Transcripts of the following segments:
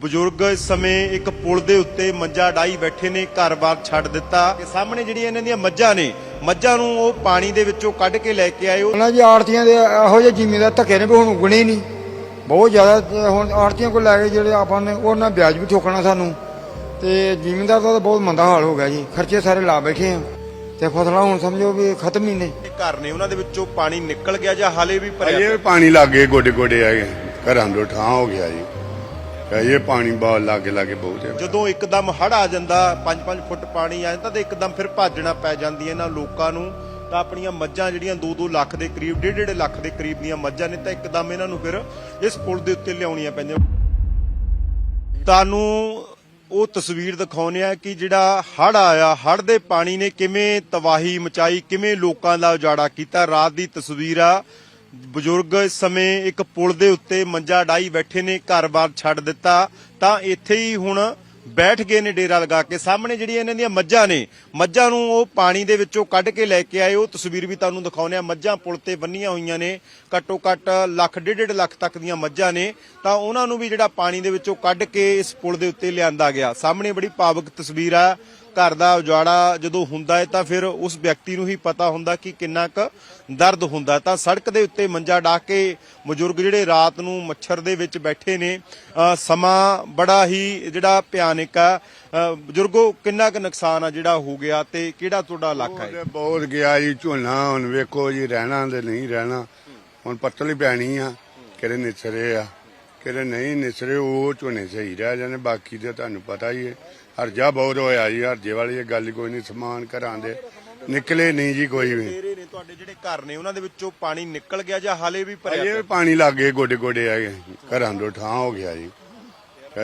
ਬਜ਼ੁਰਗ ਇਸ ਸਮੇਂ ਇੱਕ ਪੁਲ ਦੇ ਉੱਤੇ ਮੰਜਾ ਡਾਈ ਬੈਠੇ ਨੇ ਘਰ-ਬਾਰ ਛੱਡ ਦਿੱਤਾ। ਤੇ ਸਾਹਮਣੇ ਜਿਹੜੀਆਂ ਇਹਨਾਂ ਦੀਆਂ ਮੱਝਾਂ ਨੇ ਮੱਝਾਂ ਨੂੰ ਉਹ ਪਾਣੀ ਦੇ ਵਿੱਚੋਂ ਕੱਢ ਕੇ ਲੈ ਕੇ ਆਏ। ਉਹ ਉਹਨਾਂ ਜੀ ਆੜਤੀਆਂ ਦੇ ਇਹੋ ਜਿਹੇ ਜ਼ਿਮੀਦਾਰ ਧੱਕੇ ਨੇ ਵੀ ਹੁਣ ਉਗਣੇ ਨਹੀਂ। ਬਹੁਤ ਜ਼ਿਆਦਾ ਹੁਣ ਆੜਤੀਆਂ ਕੋਲ ਲੈ ਕੇ ਜਿਹੜੇ ਆਪਾਂ ਨੇ ਉਹਨਾਂ ਵਿਆਜ ਵੀ ਠੋਕਣਾ ਸਾਨੂੰ। ਤੇ ਜ਼ਿਮੀਦਾਰ ਦਾ ਤਾਂ ਬਹੁਤ ਮੰਦਾ ਹਾਲ ਹੋ ਗਿਆ ਜੀ। ਖਰਚੇ ਸਾਰੇ ਲਾ ਬੈਠੇ ਆ। ਤੇ ਫਸਲਾਂ ਹੁਣ ਸਮਝੋ ਵੀ ਖਤਮ ਹੀ ਨੇ। ਘਰ ਨੇ ਉਹਨਾਂ ਦੇ ਵਿੱਚੋਂ ਪਾਣੀ ਨਿਕਲ ਗਿਆ ਜਾਂ ਹਾਲੇ ਵੀ ਭਰਿਆ ਅਜੇ ਪਾਣੀ ਲੱਗੇ ਗੋਡੇ ਗੋਡੇ ਆ ਗਏ ਘਰਾਂ ਤੋਂ ਠਾਂ ਹੋ ਗਿਆ ਜੀ। ਅਜੇ ਪਾਣੀ ਬਹੁਤ ਲਾਗੇ ਲਾਗੇ ਬਹੁਤ ਹੈ। ਜਦੋਂ ਇੱਕਦਮ ਹੜ ਆ ਜਾਂਦਾ 5-5 ਫੁੱਟ ਪਾਣੀ ਆ ਜਾਂਦਾ ਤੇ ਇੱਕਦਮ ਫਿਰ ਭਾਜਣਾ ਪੈ ਜਾਂਦੀ ਹੈ ਇਹਨਾਂ ਲੋਕਾਂ ਨੂੰ। ਤਾਂ ਆਪਣੀਆਂ ਮੱਝਾਂ ਜਿਹੜੀਆਂ 2-2 ਲੱਖ ਦੇ ਕਰੀਬ 1.5 ਲੱਖ ਦੇ ਕਰੀਬ ਦੀਆਂ ਮੱਝਾਂ ਨੇ ਤਾਂ ਇੱਕਦਮ ਇਹਨਾਂ ਨੂੰ ਫਿਰ ਇਸ ਪੁਲ ਦੇ ਉੱਤੇ ਲਿਆਉਣੀਆਂ ਪੈਂਦੀਆਂ। ਤੁਹਾਨੂੰ ਉਹ ਤਸਵੀਰ ਦਿਖਾਉਂਦੇ ਆ ਕਿ ਜਿਹੜਾ ਹੜ ਆਇਆ ਹੜ ਦੇ ਪਾਣੀ ਨੇ ਕਿਵੇਂ ਤਬਾਹੀ ਮਚਾਈ, ਕਿਵੇਂ ਲੋਕਾਂ ਦਾ ਉਜਾੜਾ ਕੀਤਾ। ਰਾਤ ਦੀ ਤਸਵੀਰ ਆ। ਬਜ਼ੁਰਗ ਇਸ ਸਮੇਂ ਇੱਕ ਪੁਲ ਦੇ ਉੱਤੇ ਮੰਜਾ ਡਾਈ ਬੈਠੇ ਨੇ ਘਰ-ਬਾਰ ਛੱਡ ਦਿੱਤਾ। ਤਾਂ ਇੱਥੇ ਹੀ ਹੁਣ ਬੈਠ ਗਏ ਨੇ ਡੇਰਾ ਲਗਾ ਕੇ। ਸਾਹਮਣੇ ਜਿਹੜੀਆਂ ਇਹਨਾਂ ਦੀਆਂ ਮੱਝਾਂ ਨੇ, ਮੱਝਾਂ ਨੂੰ ਉਹ ਪਾਣੀ ਦੇ ਵਿੱਚੋਂ ਕੱਢ ਕੇ ਲੈ ਕੇ ਆਏ। ਉਹ ਤਸਵੀਰ ਵੀ ਤੁਹਾਨੂੰ ਦਿਖਾਉਂਦੇ ਆ ਮੱਝਾਂ ਪੁਲ ਤੇ ਬੰਨੀਆਂ ਹੋਈਆਂ ਨੇ। ਘੱਟੋ ਘੱਟ ਲੱਖ, ਡੇਢ ਡੇਢ ਲੱਖ ਤੱਕ ਦੀਆਂ ਮੱਝਾਂ ਨੇ। ਤਾਂ ਉਹਨਾਂ ਨੂੰ ਵੀ ਜਿਹੜਾ ਪਾਣੀ ਦੇ ਵਿੱਚੋਂ ਕੱਢ ਕੇ ਇਸ ਪੁਲ ਦੇ ਉੱਤੇ ਲਿਆਂਦਾ ਗਿਆ। ਸਾਹਮਣੇ ਬੜੀ ਭਾਵਕ ਤਸਵੀਰ ਆ। ਘਰ ਦਾ ਉਜਾੜਾ ਜਦੋਂ ਹੁੰਦਾ ਹੈ ਤਾਂ ਫਿਰ ਉਸ ਵਿਅਕਤੀ ਨੂੰ ਹੀ ਪਤਾ ਹੁੰਦਾ ਕਿ ਕਿੰਨਾ ਕੁ ਦਰਦ ਹੁੰਦਾ ਤਾਂ ਸੜਕ ਦੇ ਉੱਤੇ ਮੰਜਾ ਢਾ ਕੇ ਬਜ਼ੁਰਗ ਜਿਹੜੇ ਰਾਤ ਨੂੰ ਮੱਛਰ ਦੇ ਵਿੱਚ ਬੈਠੇ ਨੇ ਸਮਾਂ ਬੜਾ ਹੀ ਜਿਹੜਾ ਭਿਆਨਕ ਆ ਬਜ਼ੁਰਗੋ, ਕਿੰਨਾ ਕੁ ਨੁਕਸਾਨ ਆ ਜਿਹੜਾ ਹੋ ਗਿਆ ਤੇ ਕਿਹੜਾ ਤੁਹਾਡਾ ਇਲਾਕਾ ਹੈ? ਬਹੁਤ- ਬਹੁਤ ਗਿਆ ਜੀ, ਝੋਨਾ, ਹੁਣ ਵੇਖੋ ਜੀ, ਰਹਿਣਾ ਤੇ ਨਹੀਂ ਰਹਿਣਾ। ਹੁਣ ਪੱਤਲ ਹੀ ਪੈਣੀ ਆ, ਕਿਹੜੇ ਨਿਸਰੇ ਆ, ਕਿਹੜੇ ਨਹੀਂ ਨਿਸਰੇ, ਉਹ ਝੋਨੇ ਸਹੀ ਰਹਿ ਜਾਣੇ, ਬਾਕੀ ਤੇ ਤੁਹਾਨੂੰ ਪਤਾ ਹੀ ਹੈ। ਹਰਜਾ ਬਹੁਤ ਹੋਇਆ ਜੀ ਹਰਜੇ ਵਾਲੀ ਇਹ ਗੱਲ ਕੋਈ ਨਹੀਂ ਸਮਾਨ ਘਰਾਂ ਦੇ ਨਿਕਲੇ ਨਹੀਂ ਜੀ ਕੋਈ ਵੀ। ਤੇਰੇ ਨੇ ਤੁਹਾਡੇ ਜਿਹੜੇ ਘਰ ਨੇ ਉਹਨਾਂ ਦੇ ਵਿੱਚੋਂ ਪਾਣੀ ਨਿਕਲ ਗਿਆ ਜਾਂ ਹਾਲੇ ਵੀ ਭਰਿਆ ਅਜੇ ਪਿਆ? ਪਾਣੀ ਲੱਗੇ ਗੋਡੇ ਗੋਡੇ ਆ ਗਏ। ਘਰਾਂ ਤੋਂ ਠਾਂ ਹੋ ਗਿਆ ਜੀ।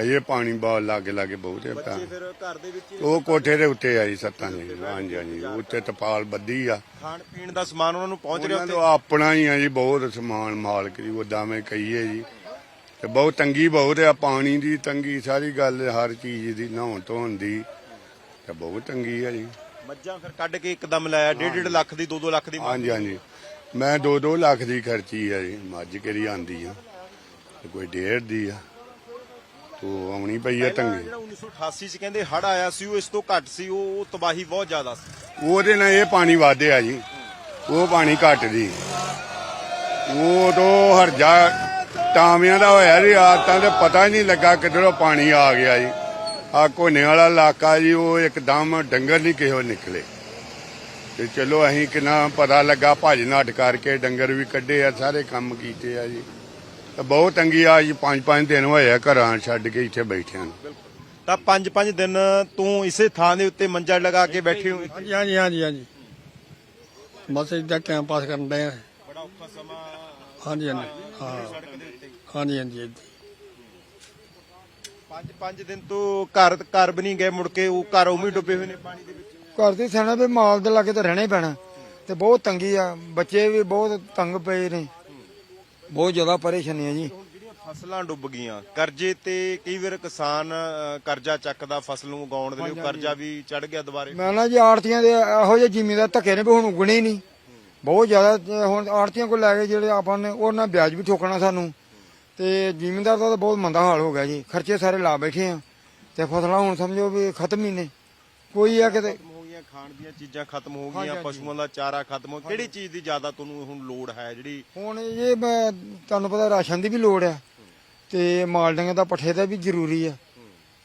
ਅਜੇ ਪਾਣੀ ਬਹੁਤ ਲਾਗੇ ਲਾਗੇ ਬਹੁਤ ਹੈ ਬੱਚੇ ਫਿਰ ਘਰ ਦੇ ਵਿੱਚ ਹੀ ਉਹ ਕੋਠੇ ਦੇ ਉੱਤੇ ਆ ਜੀ ਸੱਤਾਂ ਜੀ। ਹਾਂਜੀ ਹਾਂਜੀ। ਉੱਤੇ ਤਪਾਲ ਬੱਦੀ ਆ। ਖਾਣ ਪੀਣ ਦਾ ਸਮਾਨ ਉਹਨਾਂ ਨੂੰ ਪਹੁੰਚ ਰਿਹਾ ਉਹਨਾਂ ਤੋਂ ਆਪਣਾ ਹੀ ਆ ਜੀ ਬਹੁਤ ਸਮਾਨ ਮਾਲਕ ਦੀ ਉਦਾਂ ਮੈਂ ਕਹੀਏ ਜੀ। ਤੇ ਬਹੁਤ ਤੰਗੀ ਬਹੁਤ ਆ ਪਾਣੀ ਦੀ ਤੰਗੀ ਸਾਰੀ ਗੱਲ ਹਰ ਚੀਜ਼ ਦੀ ਨਹਾਉਣ ਧੋਣ ਦੀ ਤੇ ਬਹੁਤ ਤੰਗੀ ਆ ਜੀ। ਮੱਝਾਂ ਫਿਰ ਕੱਢ ਕੇ ਇੱਕਦਮ ਲਾਇਆ 1.5 ਲੱਖ ਦੀ 2-2 ਲੱਖ ਦੀ। ਹਾਂਜੀ ਹਾਂਜੀ। ਮੈਂ 2-2 ਲੱਖ ਦੀ ਖਰਚੀ ਆ ਜੀ ਮੱਝ ਕਿਹੜੀ ਆਂਦੀ ਆ ਤੇ ਕੋਈ ਡੇਢ ਦੀ ਆ। ਤੋ ਆਉਣੀ ਪਈ ਆ ਤੰਗੀ। ਜਿਹੜਾ 1988 ਚ ਕਹਿੰਦੇ ਹੜ ਆਇਆ ਸੀ ਉਹ ਇਸ ਤੋਂ ਘੱਟ ਸੀ ਉਹ ਉਹ ਤਬਾਹੀ ਬਹੁਤ ਜ਼ਿਆਦਾ ਸੀ। ਉਹਦੇ ਨਾਲ ਇਹ ਪਾਣੀ ਵਾਧਿਆ ਜੀ ਉਹ ਪਾਣੀ ਘੱਟ ਦੀ। ਉਹ ਤੋਂ ਹਰਜਾ ਟਾਵਿਆਂ ਦਾ ਹੋਇਆ ਜੀ ਆਤਾਂ ਤੇ ਪਤਾ ਹੀ ਨਹੀਂ ਲੱਗਾ ਕਿੱਧਰੋਂ ਪਾਣੀ ਆ ਗਿਆ ਜੀ। ਆ ਕੋਨੇ ਵਾਲਾ ਇਲਾਕਾ ਜੀ ਉਹ ਇੱਕਦਮ ਡੰਗਰ ਨਹੀਂ ਕਿਹੋ ਨਿਕਲੇ। ਤੇ ਚਲੋ ਅਸੀਂ ਕਿੰਨਾ ਪਤਾ ਲੱਗਾ ਭੱਜ ਨੱਠ ਕਰਕੇ ਡੰਗਰ ਵੀ ਕੱਢੇ ਆ ਸਾਰੇ ਕੰਮ ਕੀਤੇ ਆ ਜੀ। ਤੇ ਬਹੁਤ ਤੰਗੀ ਆ ਜੀ ਪੰਜ ਪੰਜ ਦਿਨ ਹੋਏ ਆ ਘਰਾਂ ਛੱਡ ਕੇ ਇੱਥੇ ਬੈਠਿਆਂ ਨੂੰ। ਤਾਂ 5-5 ਦਿਨ ਤੂੰ ਇਸੇ ਥਾਂ ਦੇ ਉੱਤੇ ਮੰਜਾ ਲਗਾ ਕੇ ਬੈਠੇ ਹੋ ਹਾਂਜੀ ਹਾਂਜੀ ਹਾਂਜੀ ਹਾਂਜੀ। ਬਸ ਇਦਾਂ ਟਾਈਮ ਪਾਸ ਕਰਨ ਦੇ ਬੜਾ ਔਖਾ ਸਮਾਂ ਹਾਂਜੀ ਹਾਂਜੀ। ਹਾਂ। ਸੜਕ ਦੇ ਉੱਤੇ ਹਾਂਜੀ ਹਾਂਜੀ। ਏਦਾਂ ਹੀ। 5-5 ਦਿਨ ਤੋਂ ਘਰ ਘਰ ਵੀ ਨਹੀਂ ਗਏ ਮੁੜ ਕੇ ਉਹ ਘਰ ਉਵੇਂ ਹੀ ਡੁੱਬੇ ਹੋਏ ਨੇ ਪਾਣੀ ਦੇ ਵਿੱਚ। ਘਰ ਦੀ ਸਿਆਣਾ ਵੀ ਮਾਲ ਦੇ ਲਾਗੇ ਤਾਂ ਰਹਿਣਾ ਹੀ ਪੈਣਾ। ਤੇ ਬਹੁਤ ਤੰਗੀ ਆ। ਬੱਚੇ ਵੀ ਬਹੁਤ ਤੰਗ ਪਏ ਨੇ। ਬਹੁਤ ਜ਼ਿਆਦਾ ਪਰੇਸ਼ਾਨੀ ਆ ਜੀ। ਹੁਣ ਜਿਹੜੀਆਂ ਫਸਲਾਂ ਡੁੱਬ ਗਈਆਂ ਕਰਜ਼ੇ ਤੇ ਕਈ ਵਾਰ ਕਿਸਾਨ ਅ, ਕਰਜ਼ਾ ਚੱਕਦਾ ਫਸਲ ਨੂੰ ਉਗਾਉਣ ਦੇ ਲਈ ਉਹ ਕਰਜ਼ਾ ਵੀ ਚੜ ਗਿਆ ਦੁਬਾਰੇ। ਮੈਂ ਨਾ ਜੀ ਆੜਤੀਆਂ ਦੇ ਇਹੋ ਜਿਹੇ ਜ਼ਿਮੀਦਾਰ ਧੱਕੇ ਨੇ ਵੀ ਹੁਣ ਉਗਣੇ ਨਹੀਂ। ਬਹੁਤ ਜ਼ਿਆਦਾ ਹੁਣ ਆੜਤੀਆਂ ਕੋਲ ਲੈ ਕੇ ਜਿਹੜੇ ਆਪਾਂ ਨੇ ਉਹਨਾਂ ਵਿਆਜ ਵੀ ਠੋਕਣਾ ਸਾਨੂੰ। ਤੇ ਜ਼ਿਮੀਦਾਰ ਦਾ ਤਾਂ ਬਹੁਤ ਮੰਦਾ ਹਾਲ ਹੋ ਗਿਆ ਜੀ। ਖਰਚੇ ਸਾਰੇ ਲਾ ਬੈਠੇ ਆ। ਤੇ ਫਸਲਾਂ ਹੁਣ ਸਮਝੋ ਵੀ ਖਤਮ ਹੀ ਨੇ। ਕੋਈ ਆ ਕਿਤੇ ਹੋ ਖਾਣ ਦੀਆਂ ਚੀਜ਼ਾਂ ਖਤਮ ਹੋ ਗਈਆਂ। ਪਸ਼ੂਆਂ ਦਾ ਚਾਰਾ ਖਤਮ ਹੋ ਕਿਹੜੀ ਚੀਜ਼ ਦੀ ਜ਼ਿਆਦਾ ਤੁਹਾਨੂੰ ਹੁਣ ਲੋੜ ਹੈ ਜਿਹੜੀ ਹੁਣ ਇਹ ਤੁਹਾਨੂੰ ਪਤਾ ਰਾਸ਼ਨ ਦੀ ਵੀ ਲੋੜ ਆ ਤੇ ਮਾਲ ਦਾ ਪੱਠੇ ਦਾ ਵੀ ਜ਼ਰੂਰੀ ਆ।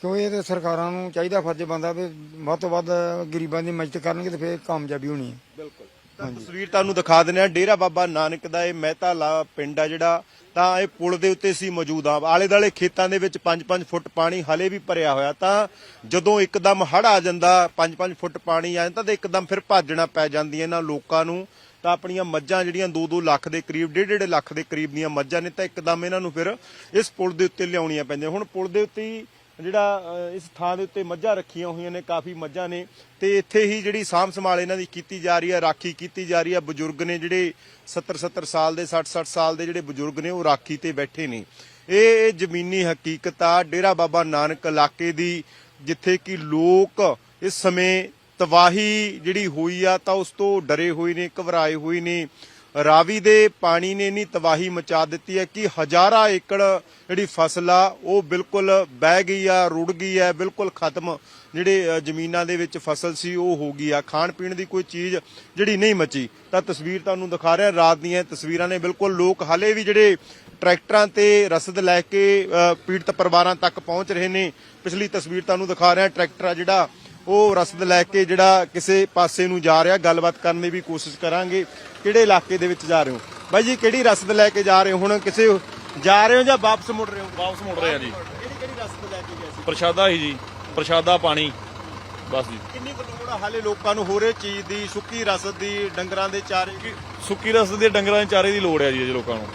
ਕਿਉਂ ਇਹ ਤੇ ਸਰਕਾਰਾਂ ਨੂੰ ਚਾਹੀਦਾ ਫਰਜ਼ ਬੰਦਾ ਵੀ ਵੱਧ ਤੋਂ ਵੱਧ ਗਰੀਬਾਂ ਦੀ ਮਦਦ ਕਰਨਗੇ ਤੇ ਫਿਰ ਕਾਮਯਾਬੀ ਹੋਣੀ ਹੈ। ਬਿਲਕੁਲ। ਤਾਂ ਤਸਵੀਰ ਤੁਹਾਨੂੰ ਦਿਖਾ ਦਿੰਦੇ ਆ ਡੇਰਾ ਬਾਬਾ ਨਾਨਕ ਦਾ ਇਹ ਮਹਿਤਾ ਲਾ ਪਿੰਡ ਆ ਜਿਹੜਾ ਤਾਂ ਇਹ ਪੁਲ ਦੇ ਉੱਤੇ ਸੀ ਮੌਜੂਦ ਆ ਆਲੇ ਦਾਲੇ ਖੇਤਾਂ ਦੇ ਵਿੱਚ 5-5 ਫੁੱਟ ਪਾਣੀ ਹਲੇ ਵੀ ਭਰਿਆ ਹੋਇਆ। ਤਾਂ ਜਦੋਂ ਇੱਕਦਮ ਹੜ ਆ ਜਾਂਦਾ 5-5 ਫੁੱਟ ਪਾਣੀ ਆ ਜਾਂਦਾ ਤਾਂ ਇੱਕਦਮ ਫਿਰ ਭਾਜਣਾ ਪੈ ਜਾਂਦੀ ਇਹਨਾਂ ਲੋਕਾਂ ਨੂੰ। ਤਾਂ ਆਪਣੀਆਂ ਮੱਝਾਂ ਜਿਹੜੀਆਂ 2-2 ਲੱਖ ਦੇ ਕਰੀਬ 1.5 ਲੱਖ ਦੇ ਕਰੀਬ ਦੀਆਂ ਮੱਝਾਂ ਨੇ ਤਾਂ ਇੱਕਦਮ ਇਹਨਾਂ ਨੂੰ ਫਿਰ ਇਸ ਪੁਲ ਦੇ ਉੱਤੇ ਲਿਆਉਣੀਆਂ ਪੈਂਦੀਆਂ। ਹੁਣ ਪੁਲ ਦੇ ਉੱਤੇ ਹੀ ਜਿਹੜਾ ਇਸ ਥਾਂ ਦੇ ਉੱਤੇ ਮੱਝਾਂ ਰੱਖੀਆਂ ਹੋਈਆਂ ਨੇ, ਕਾਫੀ ਮੱਝਾਂ ਨੇ। ਤੇ ਇੱਥੇ ਹੀ ਜਿਹੜੀ ਸਾਂਭ ਸੰਭਾਲ ਇਹਨਾਂ ਦੀ ਕੀਤੀ ਜਾ ਰਹੀ ਹੈ, ਰਾਖੀ ਕੀਤੀ ਜਾ ਰਹੀ ਹੈ। ਬਜ਼ੁਰਗ ਨੇ ਜਿਹੜੇ 70 70 ਸਾਲ ਦੇ 60 60 ਸਾਲ ਦੇ ਜਿਹੜੇ ਬਜ਼ੁਰਗ ਨੇ, ਉਹ ਰਾਖੀ ਤੇ ਬੈਠੇ ਨੇ। ਇਹ ਜ਼ਮੀਨੀ ਹਕੀਕਤ ਆ, ਡੇਰਾ ਬਾਬਾ ਨਾਨਕ ਇਲਾਕੇ ਦੀ, ਜਿੱਥੇ ਕਿ ਲੋਕ ਇਸ ਸਮੇਂ ਤਬਾਹੀ ਜਿਹੜੀ ਹੋਈ ਆ, ਤਾਂ ਉਸ ਤੋਂ ਡਰੇ ਹੋਏ ਨੇ, ਘਬਰਾਏ ਹੋਏ ਨੇ। ਰਾਵੀ ਦੇ ਪਾਣੀ ਨੇ ਇੰਨੀ ਤਬਾਹੀ ਮਚਾ ਦਿੱਤੀ ਹੈ ਕਿ ਹਜ਼ਾਰਾਂ ਏਕੜ ਜਿਹੜੀ ਫਸਲ ਆ, ਉਹ ਬਿਲਕੁਲ ਬਹਿ ਗਈ ਆ, ਰੁੜ ਗਈ ਹੈ, ਬਿਲਕੁਲ ਖਤਮ। ਜਿਹੜੇ ਜ਼ਮੀਨਾਂ ਦੇ ਵਿੱਚ ਫਸਲ ਸੀ, ਉਹ ਹੋ ਗਈ ਆ। ਖਾਣ ਪੀਣ ਦੀ ਕੋਈ ਚੀਜ਼ ਜਿਹੜੀ ਨਹੀਂ ਮਚੀ। ਤਾਂ ਤਸਵੀਰ ਤੁਹਾਨੂੰ ਦਿਖਾ ਰਿਹਾ, ਰਾਤ ਦੀਆਂ ਤਸਵੀਰਾਂ ਨੇ ਬਿਲਕੁਲ ਲੋਕ ਹਾਲੇ ਵੀ ਜਿਹੜੇ ਟਰੈਕਟਰਾਂ ਤੇ ਰਸਦ ਲੈ ਕੇ ਪੀੜਤ ਪਰਿਵਾਰਾਂ ਤੱਕ ਪਹੁੰਚ ਰਹੇ ਨੇ। ਪਿਛਲੀ ਤਸਵੀਰ ਤੁਹਾਨੂੰ ਦਿਖਾ ਰਿਹਾ, ਟਰੈਕਟਰ ਆ ਜਿਹੜਾ ਉਹ ਰਸਦ ਲੈ ਕੇ ਜਿਹੜਾ ਕਿਸੇ ਪਾਸੇ ਨੂੰ ਜਾ ਰਿਹਾ ਗੱਲਬਾਤ ਕਰਨ ਦੀ ਵੀ ਕੋਸ਼ਿਸ਼ ਕਰਾਂਗੇ। ਕਿਹੜੇ ਇਲਾਕੇ ਦੇ ਵਿੱਚ ਜਾ ਰਹੇ ਹੋ? ਬਾਈ ਜੀ ਕਿਹੜੀ ਰਸਦ ਲੈ ਕੇ ਜਾ ਰਹੇ ਹੋ? ਹੁਣ ਕਿਸੇ ਜਾ ਰਹੇ ਹੋ ਜਾਂ ਵਾਪਸ ਮੁੜ ਰਹੇ ਹੋ? ਵਾਪਸ ਮੁੜ ਰਹੇ ਆ ਜੀ। ਕਿਹੜੀ ਕਿਹੜੀ ਰਸਦ ਲੈ ਕੇ ਗਏ ਸੀ? ਪ੍ਰਸ਼ਾਦਾ ਹੀ ਜੀ। ਪ੍ਰਸ਼ਾਦਾ ਪਾਣੀ। ਬਸ ਜੀ। ਕਿੰਨੀ ਕੁ ਲੋੜ ਆ ਹਾਲੇ ਲੋਕਾਂ ਨੂੰ ਹੋ ਰਹੇ ਚੀਜ਼ ਦੀ ਸੁੱਕੀ ਰਸਦ ਦੀ ਡੰਗਰਾਂ ਦੇ ਚਾਰੇ? ਦੀ ਸੁੱਕੀ ਰਸ ਦੇ ਡੰਗਰਾਂ ਦੇ ਚਾਰੇ ਦੀ ਲੋੜ ਹੈ ਜੀ ਅਜੇ ਲੋਕਾਂ ਨੂੰ।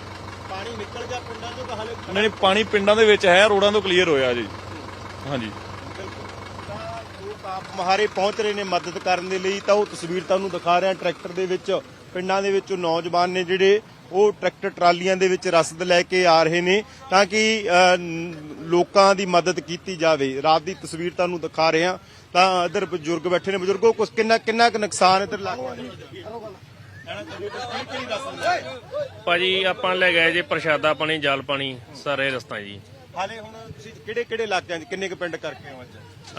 ਪਾਣੀ ਨਿਕਲ ਗਿਆ ਪਿੰਡਾਂ ਚੋਂ ਤਾਂ ਹਾਲੇ ਨਹੀਂ ਪਾਣੀ ਪਿੰਡਾਂ ਦੇ ਵਿੱਚ ਹੈ ਰੋਡਾਂ ਤੋਂ ਕਲੀਅਰ ਹੋਇਆ ਜੀ। ਹਾਂਜੀ। ਆਪ ਮਹਾਰੇ ਪਹੁੰਚ ਰਹੇ ਨੇ ਮਦਦ ਕਰਨ ਦੇ ਲਈ ਤਾਂ ਉਹ ਤਸਵੀਰ ਤੁਹਾਨੂੰ ਦਿਖਾ ਰਿਹਾ ਟਰੈਕਟਰ ਦੇ ਵਿੱਚ ਪਿੰਡਾਂ ਦੇ ਵਿੱਚੋਂ ਨੌਜਵਾਨ ਨੇ ਜਿਹੜੇ ਉਹ ਟਰੈਕਟਰ ਟਰਾਲੀਆਂ ਦੇ ਵਿੱਚ ਰਸਦ ਲੈ ਕੇ ਆ ਰਹੇ ਨੇ ਤਾਂ ਕਿ ਲੋਕਾਂ ਦੀ ਮਦਦ ਕੀਤੀ ਜਾਵੇ। ਰਾਤ ਦੀ ਤਸਵੀਰ ਤੁਹਾਨੂੰ ਦਿਖਾ ਰਹੇ ਹਾਂ। ਤਾਂ ਇਧਰ ਬਜ਼ੁਰਗ ਬੈਠੇ ਨੇ। ਬਜ਼ੁਰਗੋ ਕੁਛ ਕਿੰਨਾ ਕਿੰਨਾ ਕੁ ਨੁਕਸਾਨ ਇਧਰ ਲੱਗ ਭਾਜੀ ਆਪਾਂ ਲੈ ਗਏ ਜੇ ਪ੍ਰਸ਼ਾਦਾ ਪਾਣੀ ਜਲ ਪਾਣੀ ਸਾਰੇ ਰਸਤਾ ਜੀ। ਹਾਲੇ ਹੁਣ ਤੁਸੀਂ ਕਿਹੜੇ ਕਿਹੜੇ ਇਲਾਕਿਆਂ 'ਚ ਕਿੰਨੇ ਕੁ ਪਿੰਡ ਕਰਕੇ ਹੋ ਅੱਜ?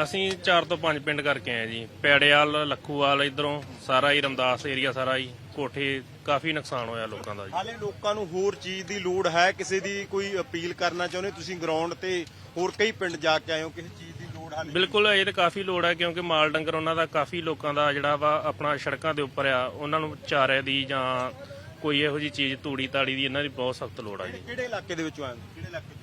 ਅਸੀਂ 4 ਤੋਂ 5 ਪਿੰਡ ਕਰਕੇ ਆਏ ਜੀ। ਪੈੜੇਵਾਲ ਲੱਖੂਵਾਲ ਇਧਰੋਂ ਸਾਰਾ ਹੀ ਰਮਦਾਸ ਏਰੀਆ ਸਾਰਾ ਹੀ। ਕੋਠੇ ਕਾਫੀ ਨੁਕਸਾਨ ਹੋਇਆ ਲੋਕਾਂ ਦਾ ਜੀ। ਹਾਲੇ ਲੋਕਾਂ ਨੂੰ ਹੋਰ ਚੀਜ਼ ਦੀ ਲੋੜ ਹੈ ਕਿਸੇ ਦੀ ਕੋਈ ਅਪੀਲ ਕਰਨਾ ਚਾਹੁੰਦੇ ਤੁਸੀਂ ਗਰਾਊਂਡ ਤੇ ਹੋਰ ਕਈ ਪਿੰਡ ਜਾ ਕੇ ਆਏ ਹੋ ਕਿਸੇ ਚੀਜ਼ ਦੀ ਲੋੜ ਹਾਲੇ? ਬਿਲਕੁਲ ਇਹ ਤਾਂ ਕਾਫੀ ਲੋੜ ਹੈ ਕਿਉਂਕਿ ਮਾਲ ਡੰਗਰ ਉਹਨਾਂ ਦਾ ਕਾਫੀ ਲੋਕਾਂ ਦਾ ਜਿਹੜਾ ਵਾ ਆਪਣਾ ਸੜਕਾਂ ਦੇ ਉੱਪਰ ਆ। ਉਹਨਾਂ ਨੂੰ ਚਾਰੇ ਦੀ ਜਾਂ ਕੋਈ ਇਹੋ ਜੀ ਚੀਜ਼ ਤੂੜੀ ਤਾੜੀ ਦੀ ਇਹਨਾਂ ਦੀ ਬਹੁਤ ਸਖਤ ਲੋੜ ਆ ਜੀ। ਕਿਹੜੇ ਇਲਾਕੇ ਦੇ ਵਿੱਚੋਂ ਆਏ ਹੋ? ਕਿਹੜੇ ਇਲਾਕੇ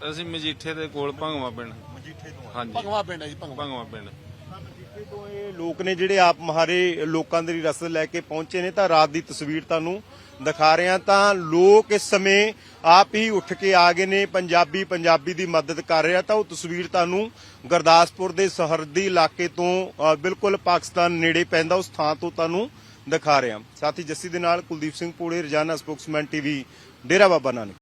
ਤੋਂ? ਅਸੀਂ ਮਜੀਠੇ ਦੇ ਕੋਲ ਭੰਗਵਾ ਪਿੰਡ। ਮਜੀਠੇ ਤੋਂ ਹਾਂਜੀ। ਭੰਗਵਾ ਪਿੰਡ ਹੈ ਜੀ ਭੰਗਵਾ। ਪਿੰਡ। ਤਾਂ ਮਜੀਠੇ ਤੋਂ ਇਹ ਲੋਕ ਨੇ ਜਿਹੜੇ ਆਪ ਮਹਾਰੇ ਲੋਕਾਂ ਦੀ ਰਸਦ ਲੈ ਕੇ ਪਹੁੰਚੇ ਨੇ ਤਾਂ ਰਾਤ ਦੀ ਤਸਵੀਰ ਤੁਹਾਨੂੰ ਦਿਖਾ ਰਹੇ ਹਾਂ। ਤਾਂ ਲੋਕ ਇਸ ਸਮੇਂ ਆਪ ਹੀ ਉੱਠ ਕੇ ਆ ਗਏ ਨੇ ਪੰਜਾਬੀ ਪੰਜਾਬੀ ਦੀ ਮਦਦ ਕਰ ਰਿਹਾ ਤਾਂ ਉਹ ਤਸਵੀਰ ਤੁਹਾਨੂੰ ਗੁਰਦਾਸਪੁਰ ਦੇ ਸਰਹੱਦੀ ਇਲਾਕੇ ਤੋਂ ਬਿਲਕੁਲ ਪਾਕਿਸਤਾਨ ਨੇੜੇ ਪੈਂਦਾ ਉਸ ਥਾਂ ਤੋਂ ਤੁਹਾਨੂੰ ਦਿਖਾ ਰਿਹਾ। ਸਾਥੀ ਜੱਸੀ ਦੇ ਨਾਲ ਕੁਲਦੀਪ ਸਿੰਘ ਪੂੜੇ ਰਜਾਨਾ ਸਪੋਕਸਮੈਨ ਟੀਵੀ ਡੇਰਾ ਬਾਬਾ ਨਾਨਕ।